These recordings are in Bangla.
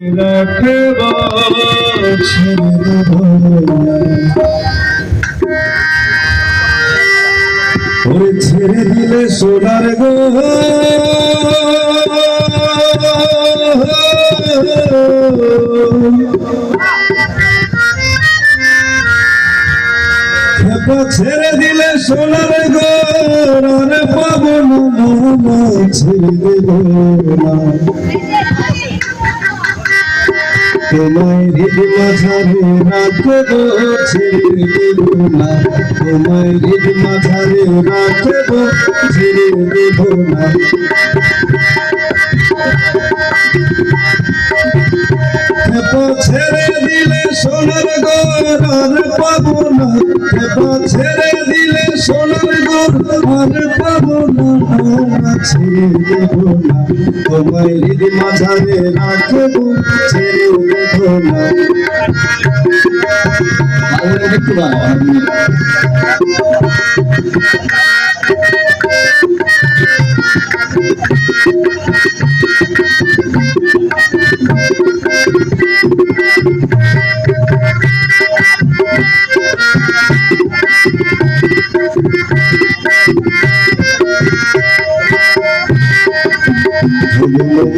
ওরে ছেড়ে দিলে সোনার গো। ছেড়ে দিলে সোনার গো, আর পাবো না মোহনা ছেড়ে দেব না। তোমায় হৃদ মাঝারে রাখব ছেড়ে দেব না। তোমায় হৃদ মাঝারে রাখব ছেড়ে দেব না। ছেড়ে দিলে সোনার গোর পাবো না। ছেড়ে ছেড়ে দেব না তোমায় হৃদ মাঝারে রাখব ছেড়ে দেব না আমার রাধার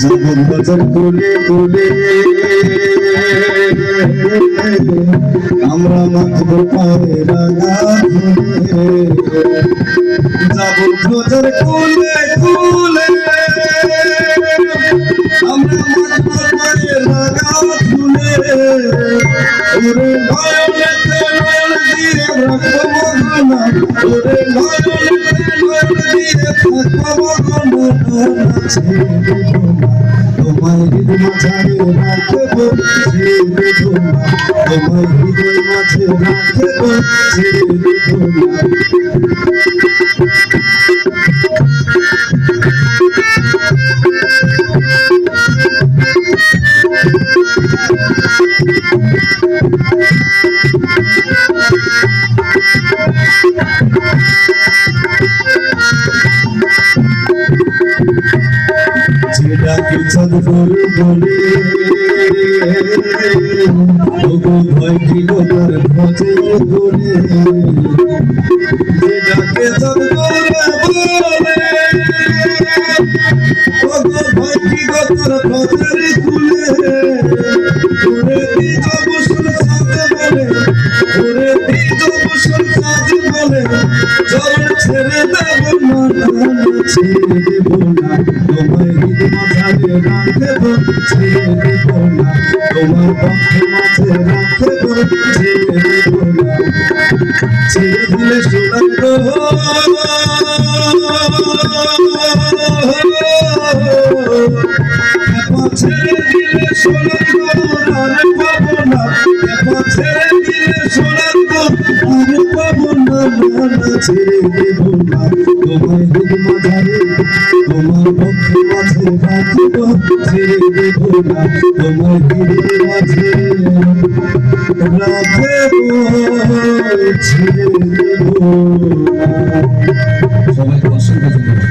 জীবন বাজার কোলে কোলে আমরা মাথব পায়ে ধরে যাব বাজার আমরা মাথব পায়ে নয়নেতে নয়ন হৃদয় মাঝারে রাখব তোমায় হৃদয় মাঝে রাখব না যেটাকে চাঁদ বলে। ভয় কি বলে ছেড়ে দেব না তোমায় হৃদ রাখব ছেড়ে দেব না। তোমার পক্ষে মাঝে রাখব ছেড়ে দেব না ছেড়ে দিলে সোনার ছেড়ে দিলে না ছেড়ে ছেড়ে দেব না তোমার হৃদ মাঝারে তোমার পক্ষে মাঝে রাখব ছেড়ে দেব না তোমার হৃদ মাঝে রাখব ছেড়ে দেব সবাইকে